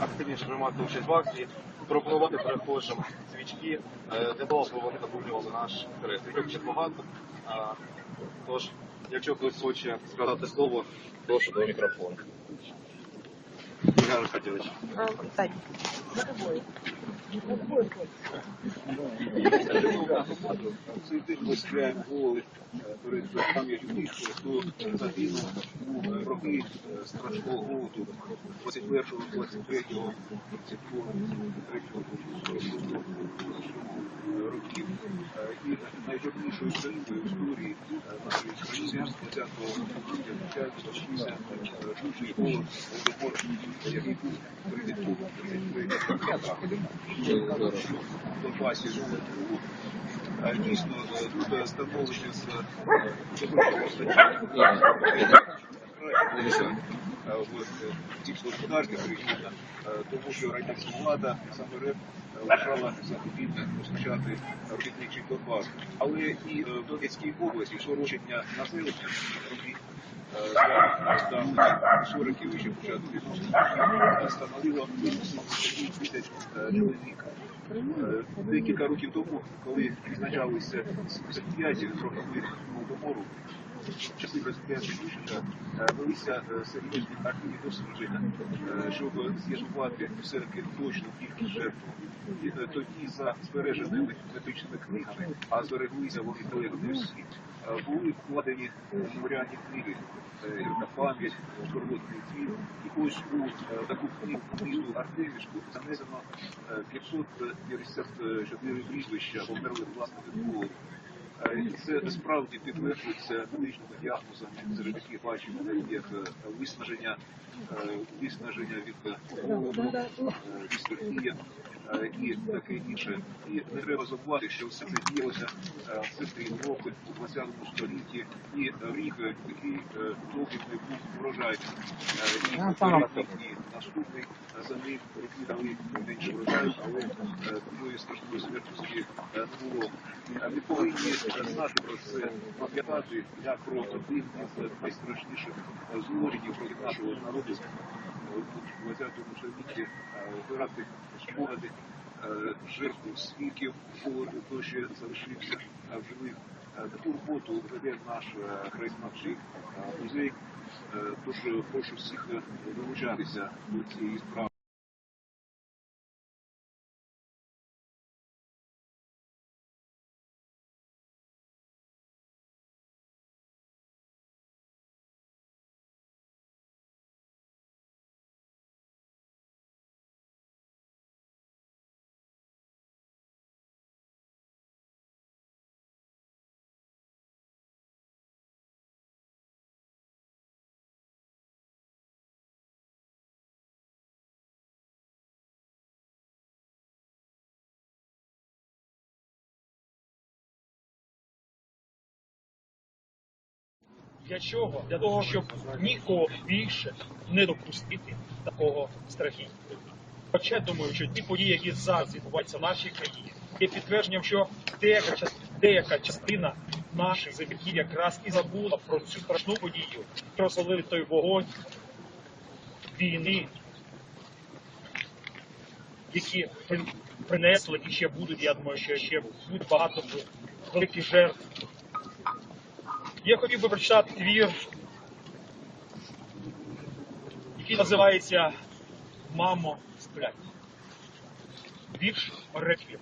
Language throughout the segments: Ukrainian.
активніше приймати участь в акції, пропонувати перехожим свічки е, для того, щоб вони наповнювали наш хрест. Таких багато. Тож, якщо хтось хоче сказати слово, прошу до мікрофону. Ігор Аркадійович. Цей день ми стріляємо голови перед пам'яттю тих, хто загинув у роки е, страшного голоду 21-го, 23-го, 32-го, 33-го років. Е, І найчорнішою сторінкою в історії е, нашої країни 20-го століття включається голод, голодомор, який був перед 33 років. Донбасі Е, Дійсно, тут становлення з в господарських регіонах, тому що радянська влада саме вважала за потрібне розпочати робітничий Донбас. Але і в Донецькій області скорочення населення робіт останніх 40 і ще початку становило 70 тисяч. Е, Декілька років тому, коли відзначалися 75 років голодомору, часи е, велися е, серйозні активні дослідження, е, щоб з'ясувати все-таки точну кількість жертв. І е, тоді за збереженими метричними книгами, а збереглися вони далеко не е, були вкладені меморіальні книги е, на пам'ять, скорботний твір. І ось у е, таку книгу книгу Артемівську занесено е, 554 прізвища померлих власне І це насправді підтверджується медичними діагнозами, серед яких бачимо як е, виснаження, е, виснаження від е, дистрофія і таке інше. І не треба забувати, що все це діялося е, Європи у 20 столітті, і рік, е, який е, довгий не був врожай, Е, і попередній, наступний е, за ним роки дали менше врожаю, але е, такої страшної смерті собі е, не було. Е, Ми повинні е, знати про це, пам'ятати як про один із найстрашніших е, злочинів проти нашого народу. Е, у 20 столітті е, спогади е, жертв свідків голоду, хто ще залишився. е, в живих. Е, Таку роботу веде наш е, краєзнавчий е, музей. дуже е, прошу всіх е, долучатися до цієї справи. Для чого? Для того, щоб нікого більше не допустити такого страхіття. Хоча думаю, що ті події, які зараз відбуваються в нашій країні, є підтвердженням, що деяка, час- деяка частина наших земляків якраз і забула про цю страшну подію, розпалили той вогонь війни, які принесли і ще будуть, я думаю, що ще буде багато великих жертв я хотів би прочитати твір, який називається Мамо, сплять. Вірш реквієм.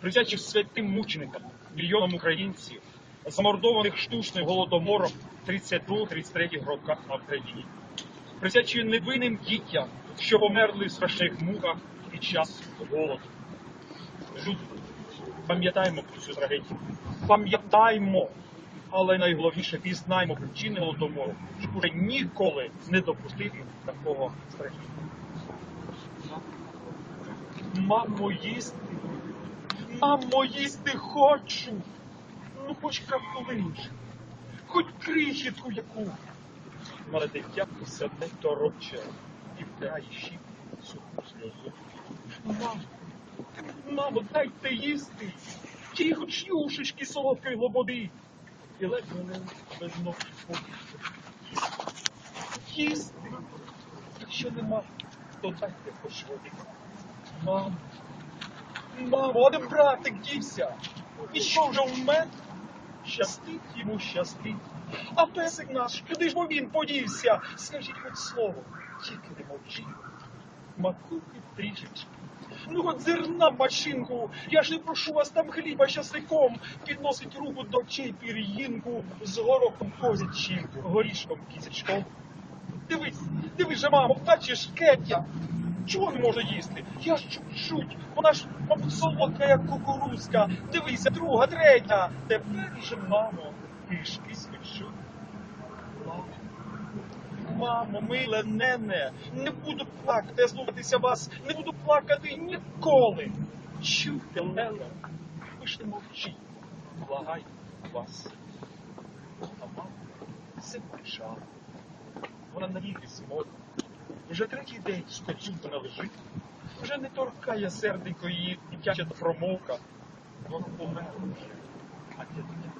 Присячий святим мученикам, мільйонам українців, замордованих штучним голодомором 32-33 роках на Україні. Присячий невинним дітям, що померли в страшних муках під час голоду. Люди, пам'ятаємо про цю трагедію. Пам'ятаємо але найголовніше пізнаймо причини голодомору, щоб уже ніколи не допустити такого страхіття. Мамо, їсти, мамо, їсти хочу. Ну хоч каплинч, хоч крихітку яку. Але дитя все не тороче і втирає щіп суху сльозу. Мамо, мамо, дайте їсти, ті хоч юшечки солодкої лободи і ледь мене без ног. Їсти, якщо нема то дайте хоч. Мамо, мамо, а де братик дівся? Пішов вже в мед? Щастить йому, щастить. А песик наш, куди ж бо він подівся? Скажіть хоч слово, тільки не мовчіть. Макухи трішечки. Ну от зерна машинку, я ж не прошу вас там хліба щасником, підносить руку до очей пір'їнку з горохом козячим, горішком кізячком. Дивись, дивись же, мамо, бачиш, кетя. Чого не може їсти? Я ж чуть-чуть, вона ж, солодка, як кукурузка. Дивися, друга, третя. Тепер же, мамо, пішки спечу. Мамо, миле нене, не буду плакати, я слухатися вас, не буду плакати ніколи. Чуйте, Леле, ви ж не мовчіть, благаю вас. А мама все почала. Вона на ліки смотрить. Вже третій день скотюка лежить. Вже не торкає серденько її дитяча промовка. Вона померла а дитя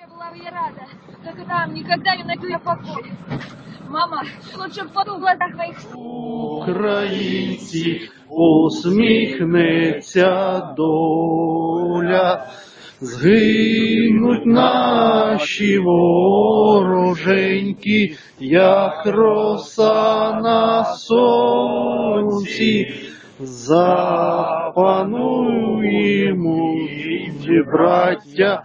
Я была бы я рада, только там никогда не найду я покоя. Мама, лучше в в глазах твоих Українці усміхнеться доля, згинуть наші вороженьки, як роса на сонці, запануємо, браття,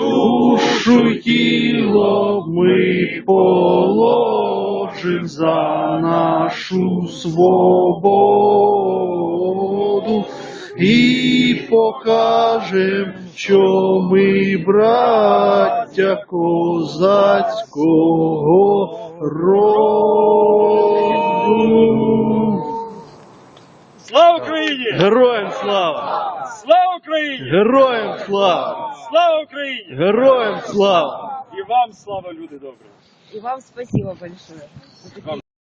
Душу й тіло ми положим за нашу свободу і покажем, що ми браття козацького роду. Слава Україні! Героям слава! Слава Україні! Героям слава! Слава Україні! Героям слава! І вам слава, люди добрі! И вам спасибо большое.